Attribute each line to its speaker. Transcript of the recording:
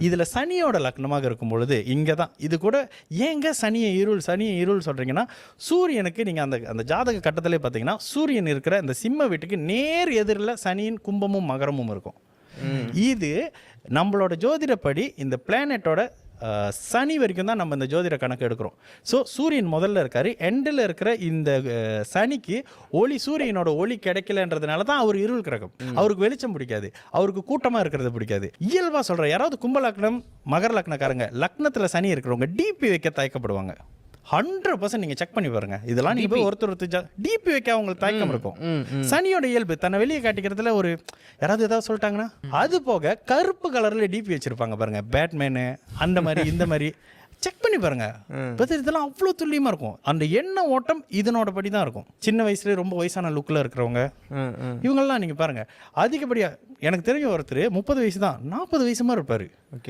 Speaker 1: இதில் சனியோட லக்னமாக இருக்கும் பொழுது இங்கே தான் இது கூட ஏங்க சனியை இருள் சனியை இருள் சொல்கிறீங்கன்னா சூரியனுக்கு நீங்கள் அந்த அந்த ஜாதக கட்டத்திலே பார்த்தீங்கன்னா சூரியன் இருக்கிற இந்த சிம்ம வீட்டுக்கு நேர் எதிரில் சனியின் கும்பமும் மகரமும் இருக்கும். இது நம்மளோட ஜோதிடப்படி இந்த பிளானட்டோட சனி வரைக்கும் தான் நம்ம இந்த ஜோதிட கணக்கு எடுக்கிறோம். ஸோ சூரியன் முதல்ல இருக்காரு. எண்டில் இருக்கிற இந்த சனிக்கு ஒளி சூரியனோட ஒளி கிடைக்கலன்றதுனால தான் அவர் இருள் கிரகம். அவருக்கு வெளிச்சம் பிடிக்காது. அவருக்கு கூட்டமாக இருக்கிறது பிடிக்காது. இயல்பாக சொல்கிறேன் யாராவது கும்ப லக்னம் மகர லக்னக்காரங்க லக்னத்தில் சனி இருக்கிறவங்க டிபி வைக்க தயக்கப்படுவாங்க. ஹண்ட்ரட் பர்சன்ட் நீங்கள் செக் பண்ணி பாருங்க. இதெல்லாம் நீங்கள் போய் ஒருத்தர் ஒருத்தர் டிபி வைக்க அவங்களுக்கு தயக்கம் இருக்கும். சனியோட இயல்பு தன்னை வெளியே காட்டிக்கிறதுல ஒரு யாராவது ஏதாவது சொல்லிட்டாங்கன்னா அது போக கருப்பு கலர்ல டிபி வச்சிருப்பாங்க பாருங்க. பேட்மேனு அந்த மாதிரி இந்த மாதிரி. செக் பண்ணி பாருங்க. இதெல்லாம் அவ்வளோ துல்லியமா இருக்கும். அந்த எண்ண ஓட்டம் இதனோட படி தான் இருக்கும். சின்ன வயசுல ரொம்ப வயசான லுக்கில் இருக்கிறவங்க. இவங்கெல்லாம் நீங்க பாருங்க. அதிகப்படியா எனக்கு தெரிஞ்ச ஒருத்தர் முப்பது வயசு தான் நாற்பது வயசு மாதிரி இருப்பாரு.
Speaker 2: ஓகே.